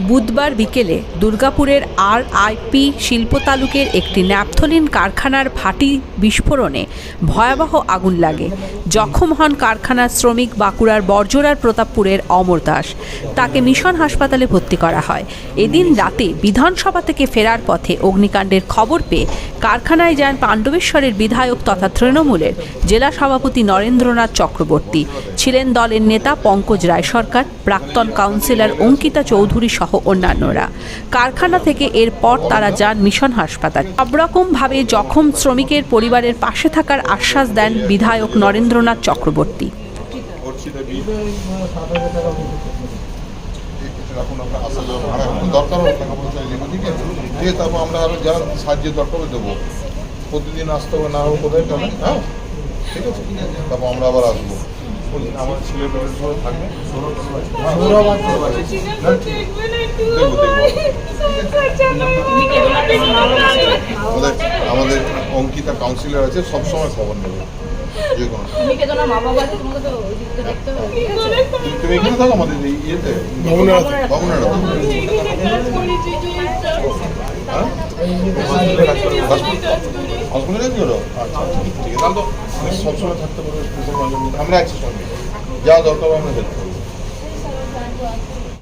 বুধবার বিকেলে দুর্গাপুরের আর আইপি শিল্প তালুকের একটি ন্যাপথলিন কারখানার ভাটি বিস্ফোরণে ভয়াবহ আগুন লাগে। জখম হন কারখানার শ্রমিক বাঁকুড়ার বর্জরার প্রতাপপুরের অমর দাস। তাকে মিশন হাসপাতালে ভর্তি করা হয়। এদিন রাতে বিধানসভা থেকে ফেরার পথে অগ্নিকাণ্ডের খবর পেয়ে কারখানায় যান পাণ্ডবেশ্বরের বিধায়ক তথা তৃণমূলের জেলা সভাপতি নরেন্দ্রনাথ চক্রবর্তী। ছিলেন দলের নেতা পঙ্কজ রায় সরকার, প্রাক্তন কাউন্সিলর অঙ্কিতা চৌধুরী সহ অন্যান্যরা। কারখানা থেকে এরপর তারা যান মিশন হাসপাতাল। সব রকমভাবে জখম শ্রমিকের পরিবারের পাশে থাকার আশ্বাস দেন বিধায়ক নরেন্দ্রনাথ চক্রবর্তী। প্রতিদিন আসতে হবে না কোথায় হ্যাঁ ঠিক আছে তারপর আমরা আবার আসব আমার সবাই থাকবে। আমাদের আমাদের অঙ্কিতা কাউন্সিলর আছে সবসময় খবর নেবে। যে কোনো। তুমি কে জানো মা বাবা আছে তোমাকে তো ওই দিকটা দেখতে হবে ঠিক আছে তুমি- তুমি এখানে থাকো আমাদের এই ইয়েতে। হ্যাঁ? হসপিটালে কাজ হলো আচ্ছা আচ্ছা, ঠিক আছে তাহলে তো আমি সবসময় থাকতে পারব আমরা একসাথে সঙ্গে যা দরকার আমরা হেল্প করব